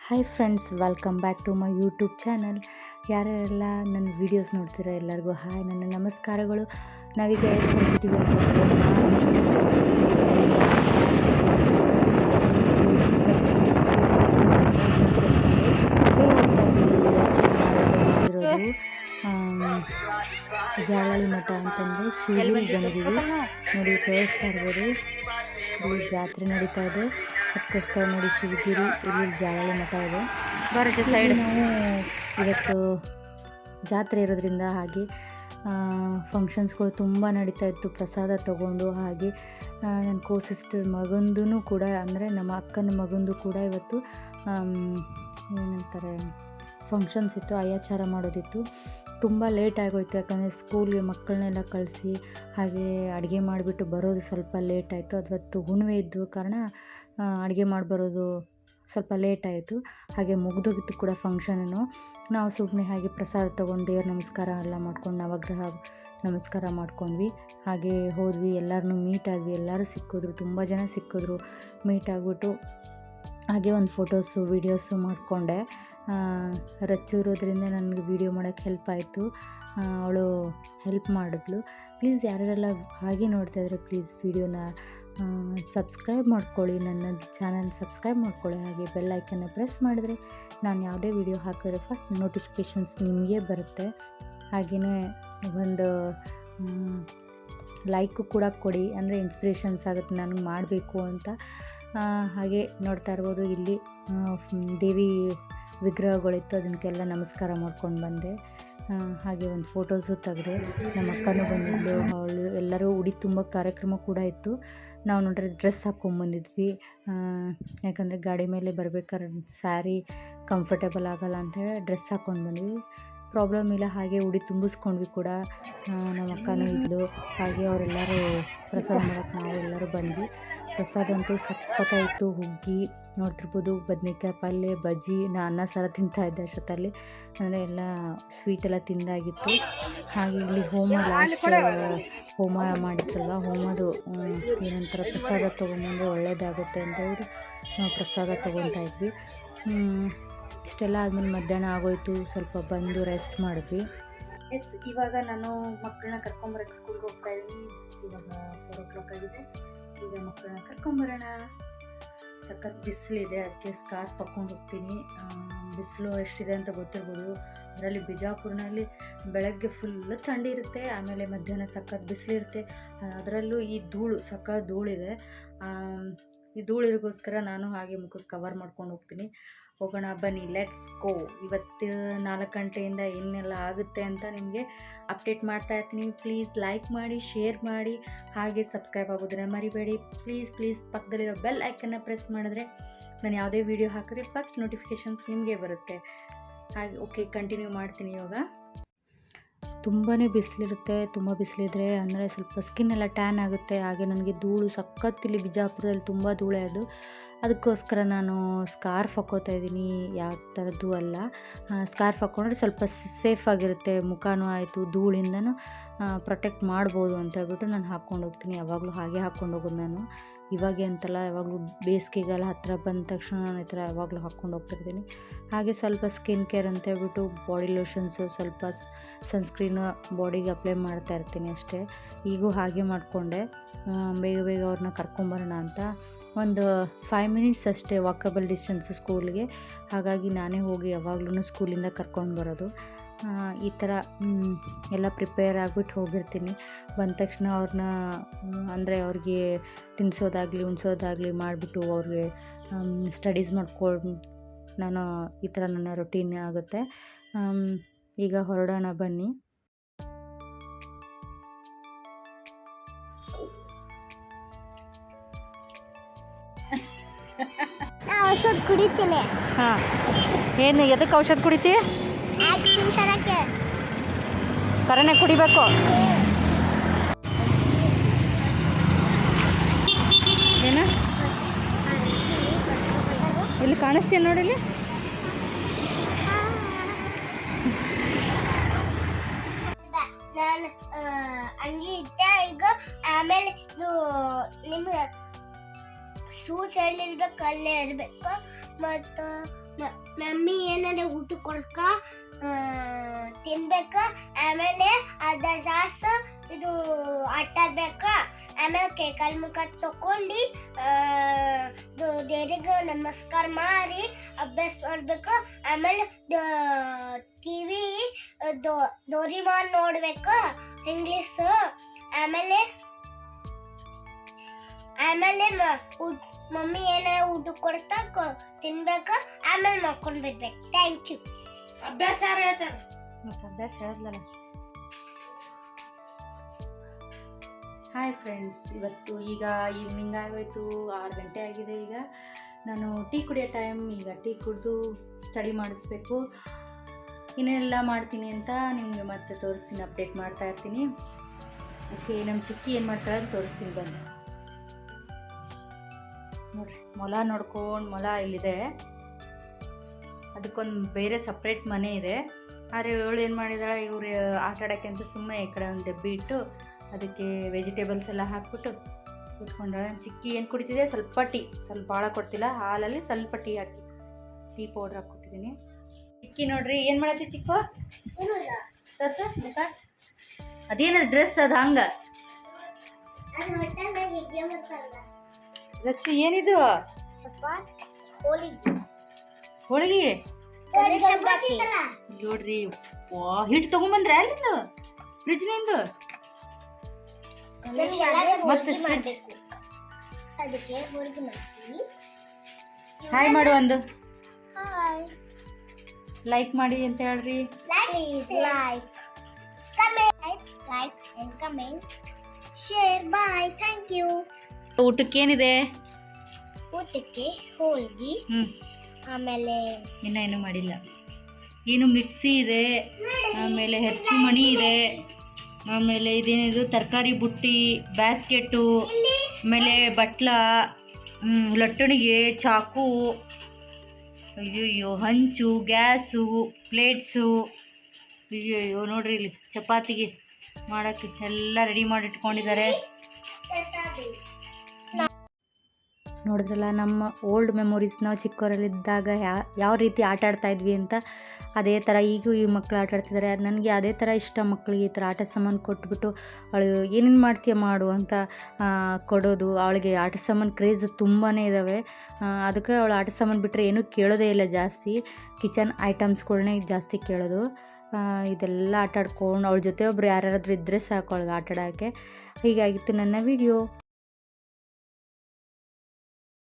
Hi friends welcome back to my YouTube channel ಯಾರ್ಯಾರೆಲ್ಲ ನನ್ನ videos ನೋಡ್ತೀರಾ ಎಲ್ಲರಿಗೂ ಹಾಯ್ ನನ್ನ ನಮಸ್ಕಾರಗಳು. ನಾವೀಗ ಎಲ್ಲಿ ಹೋಗಿದ್ದೀವಿ ಅಂತಂದರೆ ನಾನು ನನ್ನ sister ಎಲ್ಲಿ ಹೋಗ್ತಾ ಇದ್ದೀವಿ. ಎಸ್ ನಾವಿರೋದು ಜಾಲಳಿ ಮಠ ಅಂತಂದರೆ ಶಿವಗಿರಿಗೆ ಬಂದಿದ್ದೀವಿ. ನೋಡಿ ತೋರಿಸ್ತಾ ಇರ್ಬೋದು. ಇಲ್ಲಿ ಜಾತ್ರೆ ನಡೀತಾ ಇದೆ. ಅದಕ್ಕೋಸ್ಕರ ನೋಡಿ ಶಿವಗಿರಿ ಇಲ್ಲಿ ಜಾಳಳಿ ಮಠ ಇದೆ. ಸೈಡ್ ನಾವು ಇವತ್ತು ಜಾತ್ರೆ ಇರೋದ್ರಿಂದ ಹಾಗೆ ಫಂಕ್ಷನ್ಸ್ಗಳು ತುಂಬ ನಡೀತಾ ಇತ್ತು. ಪ್ರಸಾದ ತಗೊಂಡು ಹಾಗೆ ನನ್ನ ಕೋ ಮಗಂದೂ ಮಗಂದು ಕೂಡ ಅಂದರೆ ನಮ್ಮ ಅಕ್ಕನ ಮಗಂದು ಕೂಡ ಇವತ್ತು ಏನಂತಾರೆ ಫಂಕ್ಷನ್ಸ್ ಇತ್ತು ಅಯ್ಯಾಚಾರ ಮಾಡೋದಿತ್ತು. ತುಂಬ ಲೇಟ್ ಆಗೋಯ್ತು, ಯಾಕಂದರೆ ಸ್ಕೂಲ್ಗೆ ಮಕ್ಕಳನ್ನೆಲ್ಲ ಕಳಿಸಿ, ಹಾಗೆ ಅಡುಗೆ ಮಾಡಿಬಿಟ್ಟು ಬರೋದು ಸ್ವಲ್ಪ ಲೇಟ್ ಆಯಿತು. ಅದವತ್ತು ಹುಣ್ಣಿಮೆ ಇದ್ದು ಕಾರಣ ಅಡುಗೆ ಮಾಡಿ ಬರೋದು ಸ್ವಲ್ಪ ಲೇಟ್ ಆಯಿತು. ಹಾಗೆ ಮುಗಿದೋಗಿತ್ತು ಕೂಡ ಫಂಕ್ಷನನ್ನು ನಾವು ಸುಮ್ಮನೆ ಹಾಗೆ ಪ್ರಸಾದ ತೊಗೊಂಡು ದೇವ್ರ ನಮಸ್ಕಾರ ಎಲ್ಲ ಮಾಡ್ಕೊಂಡು, ನವಗ್ರಹ ನಮಸ್ಕಾರ ಮಾಡ್ಕೊಂಡ್ವಿ. ಹಾಗೆ ಹೋದ್ವಿ ಎಲ್ಲರನ್ನೂ ಮೀಟ್ ಆದ್ವಿ, ಎಲ್ಲರೂ ಸಿಕ್ಕಿದ್ರು, ತುಂಬ ಜನ ಸಿಕ್ಕಿದ್ರು. ಮೀಟ್ ಆಗಿಬಿಟ್ಟು ಹಾಗೆ ಒಂದು ಫೋಟೋಸು, ವೀಡಿಯೋಸು ಮಾಡಿಕೊಂಡೆ. ರಚ್ಚು ಇರೋದ್ರಿಂದ ನನಗೆ ವೀಡಿಯೋ ಮಾಡೋಕ್ಕೆ ಹೆಲ್ಪ್ ಆಯಿತು. ಅವಳು ಹೆಲ್ಪ್ ಮಾಡಿದ್ಲು. ಪ್ಲೀಸ್ ಯಾರ್ಯಾರೆಲ್ಲ ಹಾಗೆ ನೋಡ್ತಾ ಇದ್ರೆ ಪ್ಲೀಸ್ ವೀಡಿಯೋನ ಸಬ್ಸ್ಕ್ರೈಬ್ ಮಾಡ್ಕೊಳ್ಳಿ. ನನ್ನ ಚಾನಲ್ ಸಬ್ಸ್ಕ್ರೈಬ್ ಮಾಡ್ಕೊಳ್ಳಿ. ಹಾಗೆ ಬೆಲ್ ಐಕನ್ನ ಪ್ರೆಸ್ ಮಾಡಿದ್ರೆ ನಾನು ಯಾವುದೇ ವೀಡಿಯೋ ಹಾಕಿದ್ರೆ ಫಸ್ಟ್ ನೋಟಿಫಿಕೇಷನ್ಸ್ ನಿಮಗೆ ಬರುತ್ತೆ. ಹಾಗೆಯೇ ಒಂದು ಲೈಕು ಕೂಡ ಕೊಡಿ. ಅಂದರೆ ಇನ್ಸ್ಪಿರೇಷನ್ಸ್ ಆಗುತ್ತೆ. ನನಗೆ ಮಾಡಬೇಕು ಅಂತ. ಹಾಗೆ ನೋಡ್ತಾ ಇರ್ಬೋದು. ಇಲ್ಲಿ ದೇವಿ ವಿಗ್ರಹಗಳಿತ್ತು ಅದಕ್ಕೆಲ್ಲ ನಮಸ್ಕಾರ ಮಾಡ್ಕೊಂಡು ಬಂದೆ. ಹಾಗೆ ಒಂದು ಫೋಟೋಸು ತೆಗೆದೆ ನಮ್ಮ ಅಕ್ಕನೂ ಬಂದಿದ್ಲು. ಅವಳು ಎಲ್ಲರೂ ಉಡಿ ತುಂಬ ಕಾರ್ಯಕ್ರಮ ಕೂಡ ಇತ್ತು. ನಾವು ನೋಡ್ರೆ ಡ್ರೆಸ್ ಹಾಕ್ಕೊಂಬಂದಿದ್ವಿ ಯಾಕಂದರೆ ಗಾಡಿ ಮೇಲೆ ಬರ್ಬೇಕಾದ್ರೆ ಸ್ಯಾರಿ ಕಂಫರ್ಟೇಬಲ್ ಆಗಲ್ಲ ಅಂತೇಳಿ ಡ್ರೆಸ್ ಹಾಕ್ಕೊಂಡು ಬಂದ್ವಿ. ಪ್ರಾಬ್ಲಮ್ ಇಲ್ಲ, ಹಾಗೆ ಉಡಿ ತುಂಬಿಸ್ಕೊಂಡ್ವಿ ಕೂಡ. ನಮ್ಮ ಅಕ್ಕನೂ ಇದ್ದು ಹಾಗೆ ಅವರೆಲ್ಲರೂ ಪ್ರಸಾದ ಮಾಡೋಕ್ಕೆ ನಾವು ಎಲ್ಲರೂ ಬಂದ್ವಿ. ಪ್ರಸಾದ ಅಂತೂ ಸಖತ್ತಾಯಿತು ಹುಗ್ಗಿ ನೋಡ್ತಿರ್ಬೋದು ಬದ್ನೆಕಾಯಿ ಪಲ್ಯ ಬಜ್ಜಿ ನಾ ಅನ್ನ ಸಾರ ತಿಂತಾಯಿದ್ದೆ ಅಷ್ಟೊತ್ತಲ್ಲಿ. ಅಂದರೆ ಎಲ್ಲ ಸ್ವೀಟ್ ಎಲ್ಲ ತಿಂದಾಗಿತ್ತು. ಹಾಗೆ ಇಲ್ಲಿ ಹೋಮ ಲಾಸ್ಟ್ ಹೋಮ ಮಾಡಿತ್ತಲ್ಲ ಹೋಮದು ಹ್ಮ್, ಏನಂತಾರೆ ಪ್ರಸಾದ ತೊಗೊಂಬಂದು ಒಳ್ಳೆಯದಾಗುತ್ತೆ ಅಂತ ಹೇಳಿ ನಾವು ಪ್ರಸಾದ ತೊಗೊತಾ ಇದ್ವಿ. ಇಷ್ಟೆಲ್ಲ ಆದಮೇಲೆ ಮಧ್ಯಾಹ್ನ ಆಗೋಯ್ತು. ಸ್ವಲ್ಪ ಬಂದು ರೆಸ್ಟ್ ಮಾಡಿದ್ವಿ. ಎಸ್ ಇವಾಗ ನಾನು ಮಕ್ಕಳನ್ನ ಕರ್ಕೊಂಬರಕ್ಕೆ ಸ್ಕೂಲ್ಗೆ ಹೋಗ್ತಾ ಇದ್ದೀನಿ. ಇವಾಗ ಫೋರ್ ಓ ಕ್ಲಾಕ್ ಆಗಿದೆ. ಈಗ ಮಕ್ಕಳನ್ನ ಕರ್ಕೊಂಬರೋಣ ಸಖತ್ ಬಿಸಿಲಿದೆ, ಅದಕ್ಕೆ ಸ್ಕಾರ್ಫ್ ಹಾಕ್ಕೊಂಡು ಹೋಗ್ತೀನಿ. ಬಿಸಿಲು ಎಷ್ಟಿದೆ ಅಂತ ಗೊತ್ತಿರ್ಬೋದು. ಅದರಲ್ಲಿ ಬಿಜಾಪುರನಲ್ಲಿ ಬೆಳಗ್ಗೆ ಫುಲ್ಲು ಥಂಡಿ ಇರುತ್ತೆ, ಆಮೇಲೆ ಮಧ್ಯಾಹ್ನ ಸಖತ್ ಬಿಸಿಲಿರುತ್ತೆ. ಅದರಲ್ಲೂ ಈ ಧೂಳು, ಸಖತ್ ಧೂಳಿದೆ. ಈ ಧೂಳಿರಿಗೋಸ್ಕರ ನಾನು ಹಾಗೆ ಮುಖಕ್ಕೆ ಕವರ್ ಮಾಡ್ಕೊಂಡು ಹೋಗ್ತೀನಿ. ಹೋಗೋಣ, ಬನ್ನಿ ಲೆಟ್ಸ್ ಗೋ ಇವತ್ತು ನಾಲ್ಕು ಗಂಟೆಯಿಂದ ಏನೆಲ್ಲ ಆಗುತ್ತೆ ಅಂತ ನಿಮಗೆ ಅಪ್ಡೇಟ್ ಮಾಡ್ತಾ ಇರ್ತೀನಿ. ಪ್ಲೀಸ್ ಲೈಕ್ ಮಾಡಿ ಶೇರ್ ಮಾಡಿ, ಹಾಗೆ ಸಬ್ಸ್ಕ್ರೈಬ್ ಆಗೋದನ್ನ ಮರಿಬೇಡಿ. ಪ್ಲೀಸ್ ಪ್ಲೀಸ್ ಪಕ್ಕದಲ್ಲಿರೋ ಬೆಲ್ ಐಕನ್ನ ಪ್ರೆಸ್ ಮಾಡಿದ್ರೆ ನಾನು ಯಾವುದೇ ವೀಡಿಯೋ ಹಾಕಿದ್ರೆ ಫಸ್ಟ್ ನೋಟಿಫಿಕೇಷನ್ಸ್ ನಿಮಗೆ ಬರುತ್ತೆ. ಹಾಗೆ ಓಕೆ ಕಂಟಿನ್ಯೂ ಮಾಡ್ತೀನಿ ಇವಾಗ. ತುಂಬಾ ಬಿಸಿಲಿರುತ್ತೆ, ತುಂಬ ಬಿಸಿಲಿದ್ರೆ ಅಂದರೆ ಸ್ವಲ್ಪ ಸ್ಕಿನ್ ಎಲ್ಲ ಟ್ಯಾನ್ ಆಗುತ್ತೆ. ಹಾಗೆ ನನಗೆ ಧೂಳು ಸಖತ್ ಇಲ್ಲಿ ಬಿಜಾಪುರದಲ್ಲಿ ತುಂಬ ಧೂಳೆ ಅದು. ಅದಕ್ಕೋಸ್ಕರ ನಾನು ಸ್ಕಾರ್ಫ್ ಹಾಕೋತಾ ಇದ್ದೀನಿ, ಯಾವ ಥರದ್ದು ಅಲ್ಲ. ಸ್ಕಾರ್ಫ್ ಹಾಕ್ಕೊಂಡ್ರೆ ಸ್ವಲ್ಪ ಸೇಫ್ ಆಗಿರುತ್ತೆ, ಮುಖನೂ ಆಯಿತು, ಧೂಳಿಂದನೂ ಪ್ರೊಟೆಕ್ಟ್ ಮಾಡ್ಬೋದು ಅಂತ ಹೇಳ್ಬಿಟ್ಟು ನಾನು ಹಾಕ್ಕೊಂಡು ಹೋಗ್ತೀನಿ, ಯಾವಾಗಲೂ ಹಾಗೆ ಹಾಕ್ಕೊಂಡು ಹೋಗೋದು ನಾನು. ಇವಾಗೆ ಅಂತಲ್ಲ, ಯಾವಾಗಲೂ ಬೇಸಿಗೆಗಾಲ ಹತ್ತಿರ ಬಂದ ತಕ್ಷಣ ನಾನು ಈ ಥರ ಯಾವಾಗಲೂ ಹಾಕ್ಕೊಂಡು ಹೋಗ್ತಿರ್ತೀನಿ. ಹಾಗೆ ಸ್ವಲ್ಪ ಸ್ಕಿನ್ ಕೇರ್ ಅಂತ ಹೇಳ್ಬಿಟ್ಟು ಬಾಡಿ ಲೋಷನ್ಸು ಸ್ವಲ್ಪ ಸನ್ಸ್ಕ್ರೀನು ಬಾಡಿಗೆ ಅಪ್ಲೈ ಮಾಡ್ತಾ ಇರ್ತೀನಿ ಅಷ್ಟೇ. ಈಗೂ ಹಾಗೆ ಮಾಡಿಕೊಂಡೆ. ಬೇಗ ಬೇಗ ಅವ್ರನ್ನ ಕರ್ಕೊಂಬರೋಣ ಅಂತ. ಒಂದು ಫೈವ್ ಮಿನಿಟ್ಸ್ ಅಷ್ಟೇ ವಾಕಬಲ್ ಡಿಸ್ಟೆನ್ಸು ಸ್ಕೂಲ್ಗೆ ಹಾಗಾಗಿ ನಾನೇ ಹೋಗಿ ಯಾವಾಗ್ಲೂ ಸ್ಕೂಲಿಂದ ಕರ್ಕೊಂಡು ಬರೋದು. ಈ ಥರ ಎಲ್ಲ ಪ್ರಿಪೇರ್ ಆಗಿಬಿಟ್ಟು ಹೋಗಿರ್ತೀನಿ. ಬಂದ ತಕ್ಷಣ ಅವ್ರನ್ನ ಅಂದರೆ ಅವ್ರಿಗೆ ತಿನ್ನಿಸೋದಾಗಲಿ ಉಣ್ಸೋದಾಗಲಿ ಮಾಡಿಬಿಟ್ಟು ಅವ್ರಿಗೆ ಸ್ಟಡೀಸ್ ಮಾಡ್ಕೊಂಡು ನಾನು ಈ ಥರ ನನ್ನ ರೊಟೀನ್ ಆಗುತ್ತೆ. ಈಗ ಹೊರಡೋಣ ಬನ್ನಿ. ಕುಡಿತೀನಿ. ಹಾಂ ಏನು ಎದಕ್ಕೆ ಔಷಧ ಕುಡಿತಿ? ಕರೆನೆ ಕುಡಿಬೇಕು. ಏನ? ಇಲ್ಲಿ ಕಾಣಿಸ್ತೀಯ ನೋಡಿಲಿ ನಾನು ಈಗ ಆಮೇಲೆ ಇದು ನಿಮ್ಗೆ ಶೂಸ್ ಎಲ್ಲಿರ್ಬೇಕು ಅಲ್ಲೇ ಇರ್ಬೇಕು. ಮತ್ತು ಮಮ್ಮಿ ಏನಾರ ಊಟ ಕೊಡ್ಕ ತಿನ್ಬೇಕು. ಆಮೇಲೆ ಅದ ಸಾಸ ಇದು ಆಟ ಬೇಕಾ. ಆಮೇಲೆ ಕೇಕಲ್ ಮುಖ ತಕೊಂಡು ದೇವ್ರಿಗೆ ನಮಸ್ಕಾರ ಮಾಡಿ ಅಭ್ಯಾಸ ಮಾಡ್ಬೇಕು. ಆಮೇಲೆ ಕಿವಿ ದೋರಿ ಮಾಡಿ ನೋಡ್ಬೇಕು ಇಂಗ್ಲೀಷ್ ಆಮೇಲೆ ಆಮೇಲೆ ಮಮ್ಮಿ ಏನಾರ ಊಟ ಕೊಡ್ತಾ ಕೊ- ತಿನ್ಬೇಕು ಆಮೇಲೆ ಮಾಡ್ಕೊಂಡು ಬಿಡ್ಬೇಕು. ಥ್ಯಾಂಕ್ ಯು ಅಭ್ಯಾಸ ಯಾರು ಹೇಳ್ತಾರೆ? ಮತ್ತೆ ಅಭ್ಯಾಸ ಹೇಳಿದ್ಲಲ್ಲ ಹಾಯ್ ಫ್ರೆಂಡ್ಸ್ ಇವತ್ತು ಈಗ ಈವ್ನಿಂಗ್ ಆಗೋಯ್ತು ಆರು ಗಂಟೆ ಆಗಿದೆ ಈಗ. ನಾನು ಟೀ ಕುಡಿಯೋ ಟೈಮ್ ಈಗ ಟೀ ಕುಡಿದು ಸ್ಟಡಿ ಮಾಡಿಸ್ಬೇಕು. ಇನ್ನೆಲ್ಲ ಮಾಡ್ತೀನಿ ಅಂತ ನಿಮಗೆ ಮತ್ತೆ ತೋರಿಸ್ತೀನಿ ಅಪ್ಡೇಟ್ ಮಾಡ್ತಾ ಇರ್ತೀನಿ. ಓಕೆ ನಮ್ಮ ಚಿಕ್ಕಿ ಏನು ಮಾಡ್ತಾರೆ ಅಂತ ತೋರಿಸ್ತೀನಿ ಬನ್ನಿ. ನೋಡ್ರಿ, ಮೊಲ ನೋಡ್ಕೊಂಡು ಮೊಲ ಇಲ್ಲಿದೆ. ಅದಕ್ಕೊಂದು ಬೇರೆ ಸಪ್ರೇಟ್ ಮನೆ ಇದೆ. ಆದರೆ ಇವಳು ಏನು ಮಾಡಿದಾಳೆ, ಇವ್ರು ಆಟ ಅಂತ ಸುಮ್ಮನೆ ಈ ಕಡೆ ಒಂದು ಡಬ್ಬಿ ಇಟ್ಟು ಅದಕ್ಕೆ ವೆಜಿಟೇಬಲ್ಸ್ ಎಲ್ಲ ಹಾಕ್ಬಿಟ್ಟು ಕೂತ್ಕೊಂಡಾಳೆ. ಚಿಕ್ಕಿ ಏನು ಕುಡಿತಿದೆ? ಸ್ವಲ್ಪ ಟೀ. ಸ್ವಲ್ಪ ಭಾಳ ಕೊಡ್ತಿಲ್ಲ, ಹಾಲಲ್ಲಿ ಸ್ವಲ್ಪ ಟೀ ಹಾಕಿ. ಟೀ ಪೌಡ್ರ್ ಹಾಕ್ಬಿಟ್ಟಿದ್ದೀನಿ ಚಿಕ್ಕಿ ನೋಡ್ರಿ, ಏನು ಮಾಡತ್ತಿ ಚಿಕ್ಕ? ಅದೇನದು ಡ್ರೆಸ್ ಅದು ಹಂಗೆ? ರಚ್ಚು ಏನಿದು? ಹೋಳಿಗೆ. ನೋಡ್ರಿ ಹಿಟ್ ಹಿಟ್ಟು ತೊಗೊಂಬಂದ್ರೆ ಅಲ್ಲಿಂದ ಫ್ರಿಜ್ನಿಂದ ಮತ್ತೆ ಹಾಯ್ ಮಾಡು ಒಂದು. ಹಾಯ್ ಲೈಕ್ ಮಾಡಿ ಅಂತ ಹೇಳ್ರಿ. Like like comment, like and comment. Share. Bye. Thank you. ಊಟಕ್ಕೆ ಏನಿದೆ ಊಟಕ್ಕೆ ಹೋಳಿಗೆ ಹ್ಞೂ ಆಮೇಲೆ ಇನ್ನ ಏನು ಮಾಡಿಲ್ಲ. ಏನು ಮಿಕ್ಸಿ ಇದೆ ಆಮೇಲೆ ಹೆಚ್ಚು ಮಣಿ ಇದೆ ಆಮೇಲೆ ಇದೇನಿದು ತರಕಾರಿ ಬುಟ್ಟಿ ಬ್ಯಾಸ್ಕೆಟು ಆಮೇಲೆ ಬಟ್ಲ ಲಟ್ಟಣಿಗೆ ಚಾಕು ಅಯ್ಯೋಯ್ಯೋ ಹಂಚು ಗ್ಯಾಸು ಪ್ಲೇಟ್ಸು ಅಯ್ಯೋಯ್ಯೋ ನೋಡ್ರಿ ಇಲ್ಲಿ ಚಪಾತಿಗೆ ಮಾಡೋಕ್ಕೆ ಎಲ್ಲ ರೆಡಿ ಮಾಡಿ ಇಟ್ಕೊಂಡಿದ್ದಾರೆ ನೋಡಿದ್ರಲ್ಲ, ನಮ್ಮ ಓಲ್ಡ್ ಮೆಮೊರೀಸ್ ನಾವು ಚಿಕ್ಕವರಲ್ಲಿದ್ದಾಗ ಯಾವ ರೀತಿ ಆಟ ಆಡ್ತಾ ಇದ್ವಿ ಅಂತ ಅದೇ ಥರ ಈಗೂ ಈ ಮಕ್ಕಳು ಆಟ ಆಡ್ತಿದ್ದಾರೆ. ನನಗೆ ಅದೇ ಥರ ಇಷ್ಟ ಮಕ್ಕಳಿಗೆ ಈ ಥರ ಆಟ ಸಾಮಾನು ಕೊಟ್ಬಿಟ್ಟು ಅವಳು ಏನೇನು ಮಾಡ್ತೀಯ ಮಾಡು ಅಂತ ಕೊಡೋದು. ಅವಳಿಗೆ ಆಟ ಸಾಮಾನು ಕ್ರೇಜ್ ತುಂಬಾ ಇದ್ದಾವೆ ಅದಕ್ಕೆ ಅವಳು ಆಟ ಸಾಮಾನು ಬಿಟ್ಟರೆ ಏನೂ ಕೇಳೋದೇ ಇಲ್ಲ ಜಾಸ್ತಿ. ಕಿಚನ್ ಐಟಮ್ಸ್ಗಳನ್ನೇ ಜಾಸ್ತಿ ಕೇಳೋದು. ಇದೆಲ್ಲ ಆಟಾಡ್ಕೊಂಡು ಅವಳ ಜೊತೆ ಒಬ್ರು ಯಾರಾದ್ರೂ ಇದ್ದರೆ ಸಾಕು ಅವಳಿಗೆ ಆಟ ಆಡೋಕ್ಕೆ. ಹೀಗಾಗಿತ್ತು ನನ್ನ ವಿಡಿಯೋ